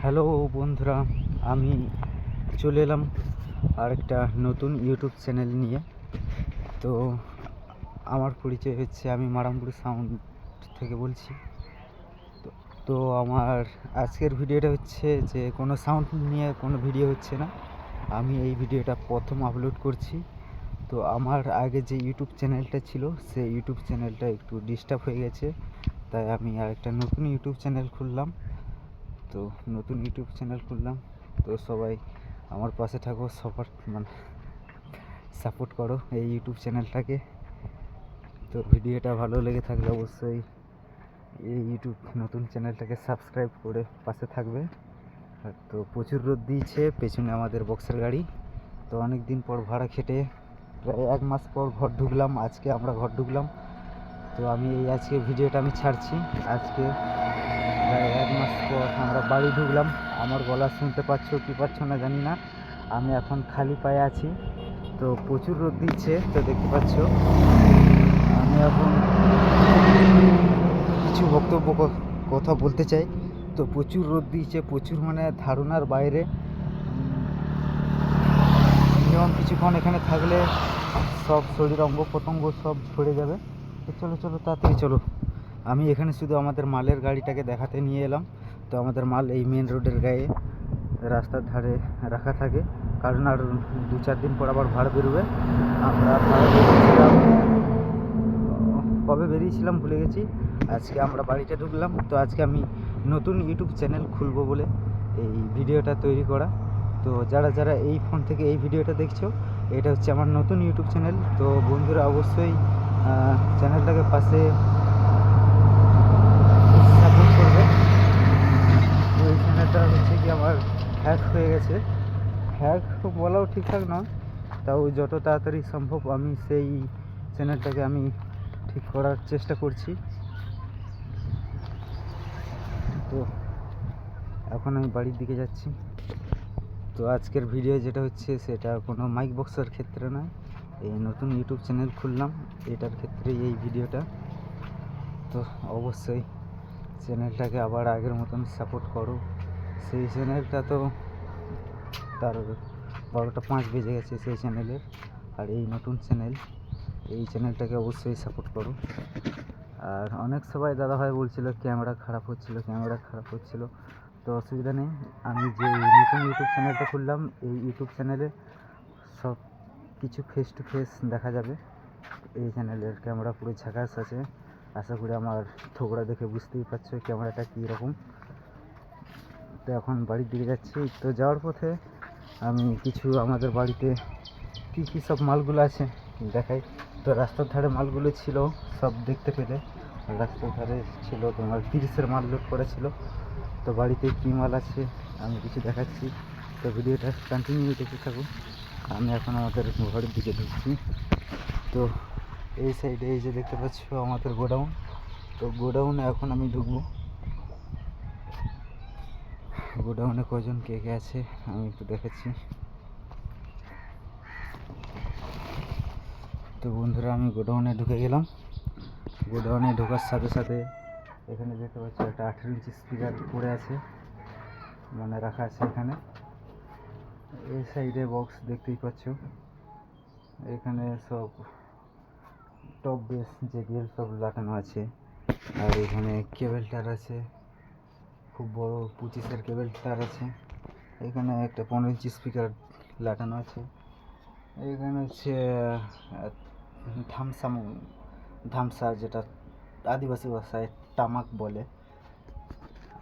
Hello বন্ধুরা, আমি চলে এলাম আরেকটা নতুন ইউটিউব চ্যানেল নিয়ে। তো আমার পরিচয় হচ্ছে আমি মারামপুর সাউন্ড থেকে বলছি। তো- আমার আজকের ভিডিওটা হচ্ছে যে, কোনো সাউন্ড নিয়ে কোনো ভিডিও হচ্ছে না। আমি এই ভিডিওটা প্রথম আপলোড করছি। তো আমার আগে যে ইউটিউব চ্যানেলটা ছিল, সেই ইউটিউব চ্যানেলটা একটু ডিস্টার্ব হয়ে গেছে। তাই আমি আরেকটা নতুন ইউটিউব চ্যানেল খুললাম। তো নতুন ইউটিউব চ্যানেল খুললাম। তো সবাই আমার পাশে থাকো, সবার মানে সাপোর্ট করো এই ইউটিউব চ্যানেলটাকে। তো ভিডিওটা ভালো লেগে থাকলে অবশ্যই এই ইউটিউব নতুন চ্যানেলটাকে সাবস্ক্রাইব করে পাশে থাকবে। তো প্রচুর রোদ দিয়েছে, পেছনে আমাদের বক্সের গাড়ি। তো অনেক দিন পর ভাড়া খেটে, প্রায় এক মাস পর ঘর ঢুকলাম, আজকে আমরা ঘর ঢুকলাম। তো আমি এই আজকে ভিডিওটা আমি ছাড়ছি। আজকে মাস পর আমরা বাড়ি ঢুকলাম। আমার গলা শুনতে পাচ্ছ কি পাচ্ছ না জানি না। আমি এখন খালি পায়ে আছি। তো প্রচুর রোদ দিচ্ছে, তো দেখতে পাচ্ছ। আমি এখন কিছু বক্তব্য কথা বলতে চাই। তো প্রচুর রোদ দিচ্ছে, প্রচুর মানে ধারণার বাইরে। মিনিমাম কিছুক্ষণ এখানে থাকলে সব শরীর অঙ্গ প্রত্যঙ্গ সব ঝরে যাবে। তো চলো চলো, তাড়াতাড়ি চলো। আমি এখানে শুধু আমাদের মালের গাড়িটাকে দেখাতে নিয়ে এলাম। তো আমাদের মাল এই মেন রোডের গায়ে রাস্তার ধারে রাখা থাকে। কারণ আর দু চার দিন পর আবার ভাড়া বেরোবে। আমরা ভাড়া বেরিয়েছিলাম কবে বেরিয়েছিলাম ভুলে গেছি। আজকে আমরা বাড়িতে ঢুকলাম। তো আজকে আমি নতুন ইউটিউব চ্যানেল খুলবো বলে এই ভিডিওটা তৈরি করা। তো যারা যারা এই ফোন থেকে এই ভিডিওটা দেখছ, এটা হচ্ছে আমার নতুন ইউটিউব চ্যানেল। তো বন্ধুরা অবশ্যই চ্যানেলটাকে পাশে সাপোর্ট করবে তো এই চ্যানেলটা হচ্ছে কি আমার হ্যাক হয়ে গেছে। হ্যাক বলাও ঠিকঠাক নয়, তাও যত তাড়াতাড়ি সম্ভব আমি সেই চ্যানেলটাকে আমি ঠিক করার চেষ্টা করছি। তো এখন আমি বাড়ির দিকে যাচ্ছি। তো আজকের ভিডিও যেটা হচ্ছে সেটা কোনো মাইক বক্সের ক্ষেত্রে নয়, এই নতুন ইউটিউব চ্যানেল খুললাম, এটার ক্ষেত্রে এই ভিডিওটা তো অবশ্যই চ্যানেলটাকে আবার আগের মতন সাপোর্ট করো। সেই চ্যানেলটা তো তার বারোটা পাঁচ বেজে গেছে সেই চ্যানেলের আর এই নতুন চ্যানেল এই চ্যানেলটাকে অবশ্যই সাপোর্ট করো। আর অনেক সবাই দাদাভাই বলছিল, ক্যামেরা খারাপ হচ্ছিল, ক্যামেরা খারাপ হচ্ছিল। তো অসুবিধা নেই। আমি যে নতুন ইউটিউব চ্যানেলটা খুললাম, এই ইউটিউব চ্যানেলে সব কিছু ফেস টু ফেস দেখা যাবে। এই চ্যানেলের ক্যামেরা পুরো ঝাকাস আছে। আশা করি আমার থোকরা দেখে বুঝতেই পারছ ক্যামেরাটা কী রকম তো এখন বাড়ির দিকে যাচ্ছি। তো যাওয়ার পথে আমি কিছু আমাদের বাড়িতে কী কী সব মালগুলো আছে দেখাই। তো রাস্তার ধারে মালগুলো ছিল, সব দেখতে পেলে। রাস্তার ধারে ছিল তোমার তিরিশের মাল লোড করা ছিল তো বাড়িতে কী মাল আছে আমি কিছু দেখাচ্ছি। তো ভিডিওটা কন্টিনিউ দেখতে থাকুন আমি এখন আমাদের ঘরের দিকে ঢুকছি। তো এই সাইডে এই যে দেখতে পাচ্ছ আমাদের গোডাউন। তো গোডাউনে এখন আমি ঢুকবো। গোডাউনে কজন কে কে আছে, আমি একটু দেখাচ্ছি। তো বন্ধুরা, আমি গোডাউনে ঢুকে গেলাম। গোডাউনে ঢোকার সাথে সাথে এখানে দেখতে পাচ্ছি একটা আঠেরো ইঞ্চি স্পিকার পড়ে আছে মানে রাখা আছে এখানে। এই সাইডে বক্স দেখতেই পাচ্ছ। এখানে সব টপ বেস যে বেল সব লাগানো আছে। আর এখানে কেবল টার আছে। খুব বড় পঁচিশের কেবল টার আছে। এখানে একটা পনেরো ইঞ্চি স্পিকার লাগানো আছে। এখানে হচ্ছে আহ, ধামসাম ধামসা যেটা আদিবাসী ভাষায় তামাক বলে।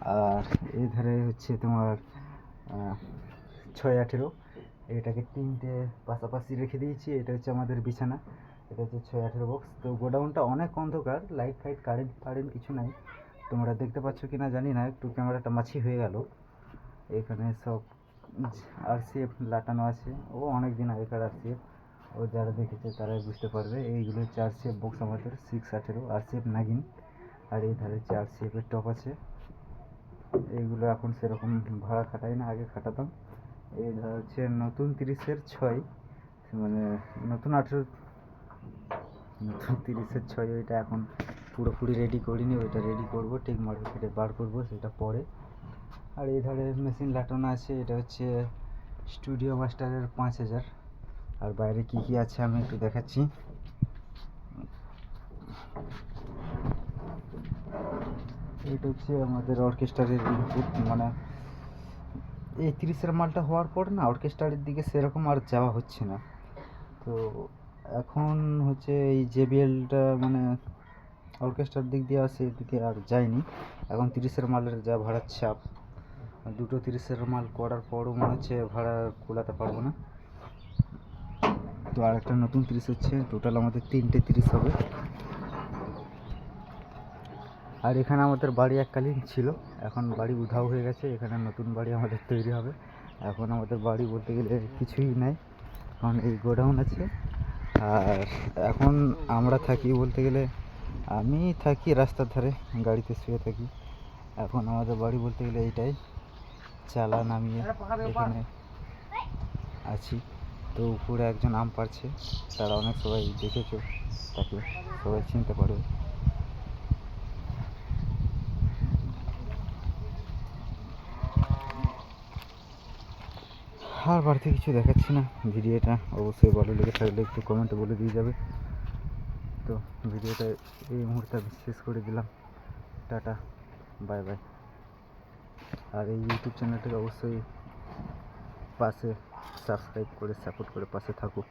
আর এই ধারে হচ্ছে তোমার ছয় আঠেরো এটাকে তিনটে পাশাপাশি রেখে দিয়েছি। এটা হচ্ছে আমাদের বিছানা। এটা হচ্ছে ছয় আঠেরো বক্স তো গোডাউনটা অনেক অন্ধকার। লাইট ফাইট কারেন্ট ফারেন্ট কিছু নাই। তোমরা দেখতে পাচ্ছ কি না জানি না, একটু ক্যামেরাটা মাছি হয়ে গেল। এখানে সব আরসিএফ লাটানো আছে। ও অনেক দিন আগেকার আর আরসিএফ ও যারা দেখেছে তারাই বুঝতে পারবে। এইগুলো হচ্ছে আরসিএফ বক্স আমাদের সিক্স আঠেরো আরসিএফ নাগিন। আর এই ধারে হচ্ছে আরসিএফের টপ আছে। এইগুলো এখন সেরকম ভাড়া খাটাই না, আগে খাটাতাম। এই ধর হচ্ছে নতুন তিরিশের ছয়। মানে নতুন আঠেরো, নতুন তিরিশের ছয়, ওইটা এখন পুরোপুরি রেডি করিনি, ওইটা রেডি করব, ঠিক মার্কেটে বার করব, সেটা পরে। আর এই ধারে মেশিন লাটানো আছে, এটা হচ্ছে স্টুডিও মাস্টারের পাঁচ হাজার। আর বাইরে কি কি আছে আমি একটু দেখাচ্ছি। এটা হচ্ছে আমাদের অর্কেস্ট্রারের ইনপুট মানে এই তিরিশের মালটা হওয়ার পর না অর্কেস্ট্রারের দিকে সেরকম আর যাওয়া হচ্ছে না। তো এখন হচ্ছে এই জেবিএলটা মানে অর্কেস্ট্রার দিক দিয়ে আর সেদিকে আর যায়নি। এখন তিরিশের মালের যা ভাড়ার চাপ দুটো তিরিশের মাল করার পরও মনে হচ্ছে ভাড়া কুলাতে পারব না। তো আর একটা নতুন তিরিশ হচ্ছে টোটাল আমাদের তিনটে তিরিশ হবে। আর এখানে আমাদের বাড়ি এককালীন ছিল, এখন বাড়ি উধাও হয়ে গেছে, এখানে নতুন বাড়ি আমাদের তৈরি হবে। এখন আমাদের বাড়ি বলতে গেলে কিছুই নাই কারণ এই গোডাউন আছে। আর এখন আমরা থাকি বলতে গেলে আমি থাকি রাস্তার ধারে, গাড়িতে শুয়ে থাকি। এখন আমাদের বাড়ি বলতে গেলে এইটাই, চালা নামিয়ে এখানে আছি। তো উপরে একজন আম পাড়ছে, তারা অনেক সবাই দেখেছ, তাকে সবাই চিনতে পারবে আর বাড়িতে কিছু দেখাচ্ছি না, ভিডিওটা অবশ্যই ভালো লেগে থাকলে একটু কমেন্টে বলে দিয়ে যাবে। তো ভিডিওটা এই মুহূর্তে আমি শেষ করে দিলাম। Tata, bye bye. আর এই ইউটিউব চ্যানেলটাকে অবশ্যই পাশে সাবস্ক্রাইব করে সাপোর্ট করে পাশে থাকুক